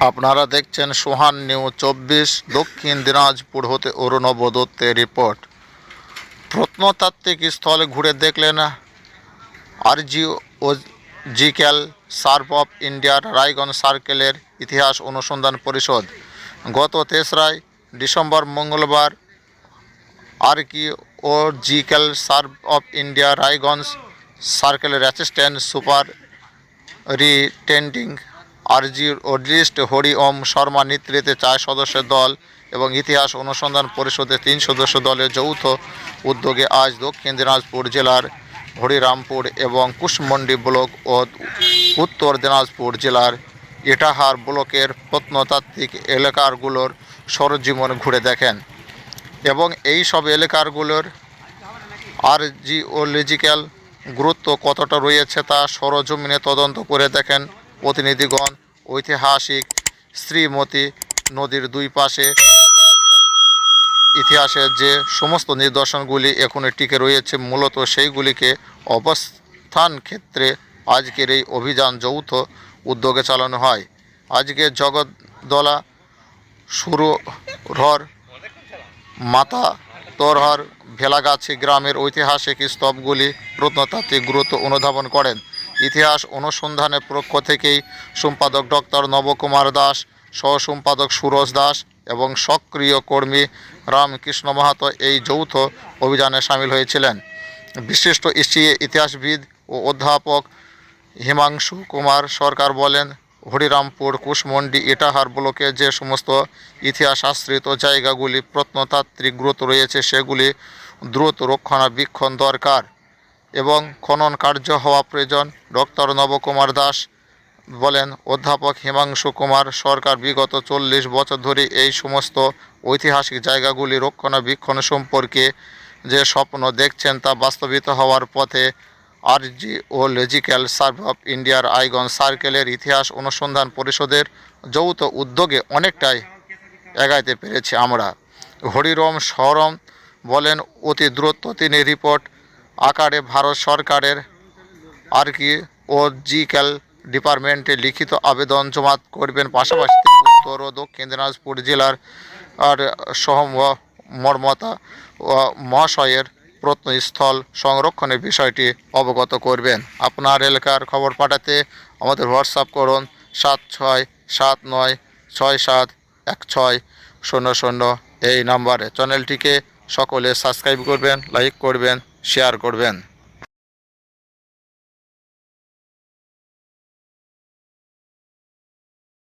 আপনারা দেখছেন সোহান নিউ চব্বিশ, দক্ষিণ দিনাজপুর হতে অরুণব দত্তের রিপোর্ট। প্রত্নতাত্ত্বিক স্থলে ঘুরে দেখলেন আরজিওজিক্যাল সার্ভ অফ ইন্ডিয়ার রায়গঞ্জ সার্কেলের ইতিহাস অনুসন্ধান পরিষদ। গত তেসরাই ডিসেম্বর মঙ্গলবার archaeological survey of India Raiganj সার্কেলের assistant superintending archaeologist Hari Om Sharma নেতৃত্বে চার সদস্যের দল এবং ইতিহাস অনুসন্ধান পরিষদের তিন সদস্য দলের যৌথ উদ্যোগে আজ দক্ষিণ দিনাজপুর জেলার হরিরামপুর এবং কুশমন্ডি ব্লক ও উত্তর দিনাজপুর জেলার ইটাহার ব্লকের প্রত্নতাত্ত্বিক এলাকাগুলোর সরজীবন ঘুরে দেখেন এবং এই সব এলাকাগুলোর আরজিওলজিক্যাল গুরুত্ব কতটা রয়েছে তা সরজমিনে তদন্ত করে দেখেন প্রতিনিধিগণ ঐতিহাসিক শ্রীমতী নদীর দুই পাশে ইতিহাসের যে সমস্ত নিদর্শনগুলি এখনও টিকে রয়েছে, মূলত সেইগুলিকে অবস্থান ক্ষেত্রে আজকের এই অভিযান যৌথ উদ্যোগে চালানো হয়। আজকে জগদ্দলা সুরহর মাতা তোরহর ভেলাগাছি গ্রামের ঐতিহাসিক স্তবগুলি প্রত্নতাত্ত্বিক গুরুত্ব অনুধাবন করেন। ইতিহাস অনুসন্ধানের পক্ষ থেকেই সম্পাদক ডক্টর নবকুমার দাস সহ সম্পাদক সুরজ দাস এবং সক্রিয় কর্মী রামকৃষ্ণ মাহাতো এই যৌথ অভিযানে সামিল হয়েছিলেন। বিশিষ্ট এশিয়া ইতিহাসবিদ ও অধ্যাপক হিমাংশু কুমার সরকার বলেন, হরিরামপুর কুশমন্ডি ইটাহার ব্লকে যে সমস্ত ইতিহাস আশ্রিত জায়গাগুলি প্রত্নতাত্ত্বিক গুরুত্ব রয়েছে, সেগুলি দ্রুত রক্ষণাবেক্ষণ দরকার। এবং খনন কার্য হওয়া প্রয়োজন। ডক্টর নবকুমার দাস বলেন, অধ্যাপক হিমাংশু কুমার সরকার বিগত চল্লিশ বছর ধরে এই সমস্ত ঐতিহাসিক জায়গাগুলি রক্ষণাবেক্ষণ সম্পর্কে যে স্বপ্ন দেখছেন তা বাস্তবিত হওয়ার পথে আরজিওলজিক্যাল সার্ভ অফ ইন্ডিয়ার আইগন সার্কেলের ইতিহাস অনুসন্ধান পরিষদের যৌথ উদ্যোগে অনেকটাই এগাইতে পেরেছি আমরা। হরিরম সরম বলেন, অতি দ্রুত তিনি রিপোর্ট আকারে ভারত সরকারের আর্কিওলজিক্যাল ডিপার্টমেন্টে লিখিত আবেদন জমা করবেন। পাশাপাশি উত্তর ও দক্ষিণ দিনাজপুর জেলার আর মর্মতা মহাশয়ের প্রত্নস্থল সংরক্ষণের বিষয়টি অবগত করবেন। আপনার এলাকার খবর পাঠাতে আমাদের হোয়াটসঅ্যাপ করুন সাত ছয় সাত নয় ছয় সাত এক ছয় শূন্য শূন্য এই নাম্বারে। চ্যানেলটিকে সকলে সাবস্ক্রাইব করবেন, লাইক করবেন। শেয়ার করবেন।